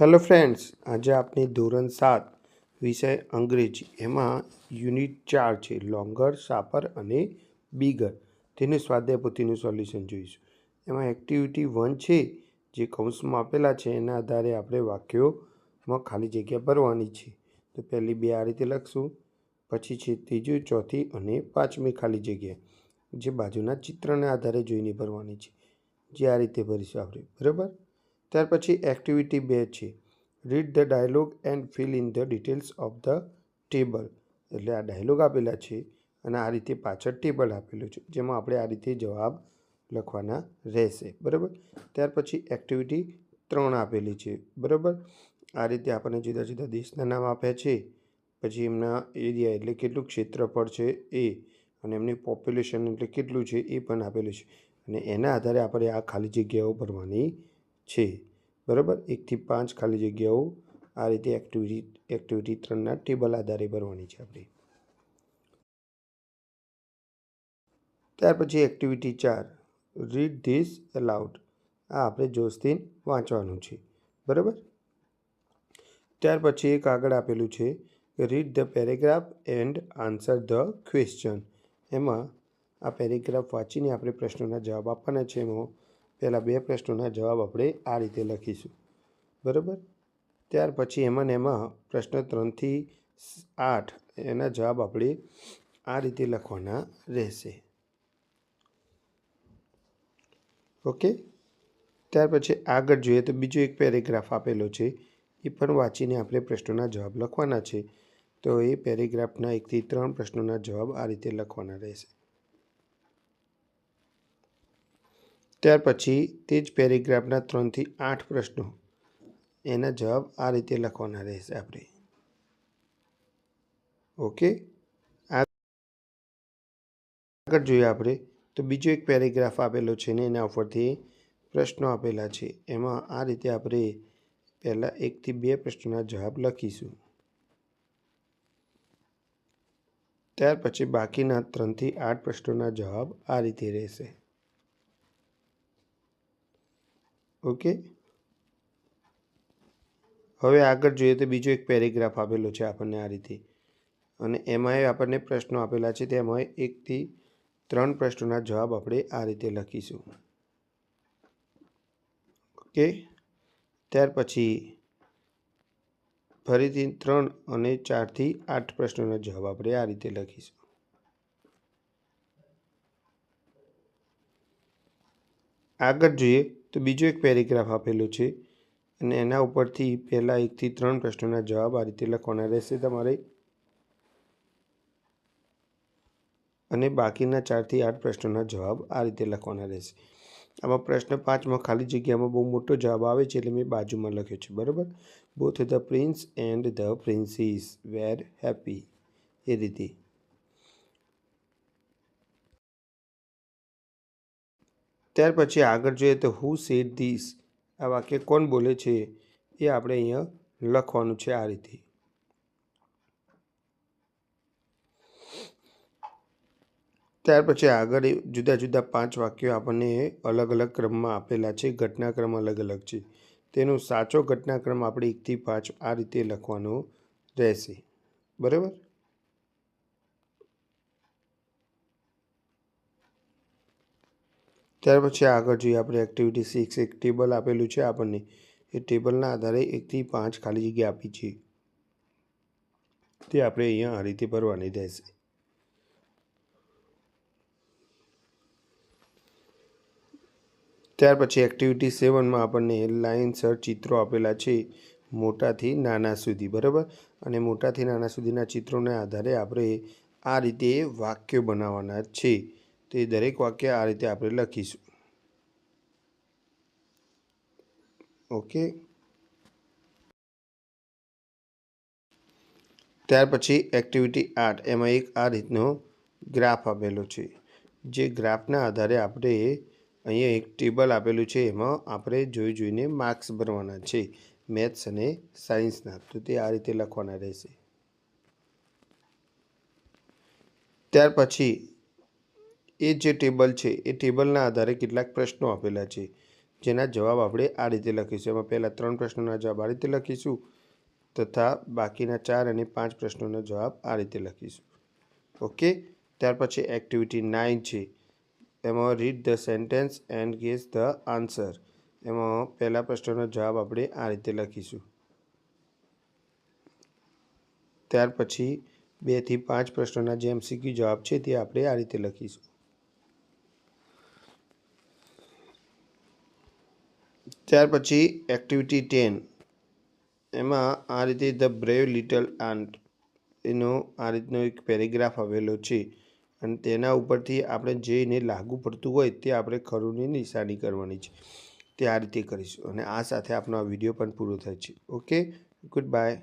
Hello friends, આજે આપણે ધોરણ સાત વિષય અંગ્રેજી. એમાં યુનિટ ચાર છે, લોંગર શાપર અને બીગર. તેનું સ્વાધ્યાય પોથીનું સોલ્યુશન જોઈશું. એમાં એક્ટિવિટી વન છે, જે કૌંસમાં આપેલા છે, એના આધારે આપણે વાક્યોમાં ખાલી જગ્યા ભરવાની છે. તો પહેલી બે આ રીતે લખશું, પછી છે ત્રીજું, ચોથી અને પાંચમી ખાલી જગ્યા. જે બાજુના ચિત્રને આધારે જોઈને ભરવાની છે. જે આ રીતે ભરીશું આપણે, બરાબર? ત્યાર પછી એક્ટિવિટી બે છે. Read the dialogue and fill in the details of the table એટલે આ ડાયલોગ આપેલા છે અને આ રીતે પાછળ ટેબલ આપેલું છે. જેમાં આપણે આ રીતે જવાબ લખવાના રહેશે. બરાબર? ત્યાર પછી એક્ટિવિટી ત્રણ આપેલી છે. બરાબર? આ રીતે આપણને જુદા જુદા દેશના નામ આપ્યા છે. પછી એમના એરિયા એટલે કેટલું ક્ષેત્રફળ છે એ અને એમની પોપ્યુલેશન એટલે કેટલું છે એ પણ આપેલું છે. અને એના આધારે આપણે આ ખાલી જગ્યાઓ ભરવાની છે. બરાબર? એકથી પાંચ ખાલી જગ્યાઓ આ રીતે એક્ટિવિટી એક્ટિવિટી ત્રણના ટેબલ આધારે ભરવાની છે આપણે. ત્યાર પછી એક્ટિવિટી ચાર. રીડ ધીસ અલાઉડ આ આપણે જોશથી વાંચવાનું છે. બરાબર? ત્યાર પછી એક આગળ આપેલું છે read the paragraph and answer the question એમાં આ પેરેગ્રાફ વાંચીને આપણે પ્રશ્નોના જવાબ આપવાના છે એમાં પહેલાં બે પ્રશ્નોના જવાબ આપણે આ રીતે લખીશું. બરાબર? ત્યાર પછી એમાં ને એમાં પ્રશ્ન ત્રણથી આઠ એના જવાબ આપણે આ રીતે લખવાના રહેશે. ઓકે? ત્યાર પછી આગળ જોઈએ તો બીજો એક પેરેગ્રાફ આપેલો છે. એ પણ વાંચીને આપણે પ્રશ્નોના જવાબ લખવાના છે. તો એ પેરેગ્રાફના એકથી ત્રણ પ્રશ્નોના જવાબ આ રીતે લખવાના રહેશે. ત્યાર પછી તે જ પેરેગ્રાફના ત્રણથી આઠ પ્રશ્નો. એના જવાબ આ રીતે લખવાના રહેશે આપણે. ઓકે આગળ જોઈએ આપણે. તો બીજો એક પેરેગ્રાફ આપેલો છે ને એના ઉપરથી પ્રશ્નો આપેલા છે. એમાં આ રીતે આપણે પહેલાં એકથી બે પ્રશ્નોના જવાબ લખીશું. ત્યાર પછી બાકીના ત્રણથી આઠ પ્રશ્નોના જવાબ આ રીતે રહેશે. ઓકે. હવે આગળ જોઈએ તો બીજો એક પેરેગ્રાફ આપેલો છે આપણને આ રીતે. અને એમાંય આપણને પ્રશ્નો આપેલા છે તેમાં એકથી ત્રણ પ્રશ્નોના જવાબ આપણે આ રીતે લખીશું. ઓકે. ત્યાર પછી ફરીથી ત્રણ અને ચારથી આઠ પ્રશ્નોના જવાબ આપણે આ રીતે લખીશું. આગળ જોઈએ તો બીજો એક પેરેગ્રાફ આપેલો છે અને એના ઉપરથી પહેલાં એકથી ત્રણ પ્રશ્નોના જવાબ આ રીતે લખવાના રહેશે તમારે. અને બાકીના ચારથી આઠ પ્રશ્નોના જવાબ આ રીતે લખવાના રહેશે. આમાં પ્રશ્ન પાંચમાં ખાલી જગ્યામાં બહુ મોટો જવાબ આવે છે એટલે મેં બાજુમાં લખ્યો છે, બરાબર? Both the prince and the princess were happy એ રીતે. ત્યાર પછી આગળ જોઈએ તો હુ સેડ ધીસ આ વાક્ય કોણ બોલે છે? એ આપણે અહીંયા લખવાનું છે આ રીતે. ત્યાર પછી આગળ જુદા જુદા પાંચ વાક્યો આપણને અલગ અલગ ક્રમમાં આપેલા છે. ઘટનાક્રમ અલગ અલગ છે. તેનો સાચો ઘટનાક્રમ આપણે એકથી પાંચ આ રીતે લખવાનો રહેશે. બરાબર? ત્યાર પછી આગળ જોઈએ આપણે એક્ટિવિટી સિક્સ એક ટેબલ આપેલું છે આપણને. એ ટેબલના આધારે એકથી પાંચ ખાલી જગ્યા આપી છે. તે આપણે અહીંયા આ રીતે ભરવાની રહેશે. ત્યાર પછી એક્ટિવિટી સેવનમાં આપણને લાઇનસર ચિત્રો આપેલા છે મોટાથી નાના સુધી, બરાબર? અને મોટાથી નાના સુધીના ચિત્રોના આધારે આપણે આ રીતે વાક્યો બનાવવાના છે. તો દરેક વાક્ય આ રીતે આપણે લખીશું. ઓકે. ત્યાર પછી એક્ટિવિટી આર્ટ એમાં એક આ રીતનો ગ્રાફ આપેલો છે. જે ગ્રાફના આધારે આપણે અહીંયા એક ટેબલ આપેલું છે, એમાં આપણે જોઈ જોઈને માર્ક્સ ભરવાના છે મેથ્સ અને સાયન્સના તો તે આ રીતે લખવાના રહેશે. ત્યાર પછી એ જે ટેબલ છે, એ ટેબલના આધારે કેટલાક પ્રશ્નો આપેલા છે. જેના જવાબ આપણે આ રીતે લખીશું. એમાં પહેલાં ત્રણ પ્રશ્નોના જવાબ આ રીતે લખીશું તથા બાકીના ચાર અને પાંચ પ્રશ્નોનો જવાબ આ રીતે લખીશું. ઓકે ત્યાર પછી એક્ટિવિટી નાઇન છે. એમાં read the sentence and guess the answer એમાં પહેલા પ્રશ્નનો જવાબ આપણે આ રીતે લખીશું. ત્યાર પછી બેથી પાંચ પ્રશ્નોના જે એમસીક્યુ જવાબ છે, તે આપણે આ રીતે લખીશું. ત્યાર પછી એક્ટિવિટી ટેન એમાં આ રીતે ધ બ્રેવ લિટલ આન્ટ એનો આ રીતનો એક પેરેગ્રાફ આવેલો છે. અને તેના ઉપરથી આપણે જેને લાગુ પડતું હોય તે આપણે ખરુંની નિશાની કરવાની છે. તે આ રીતે કરીશું. અને આ સાથે આપણો આ વીડિયો પણ પૂરો થાય છે. Okay good bye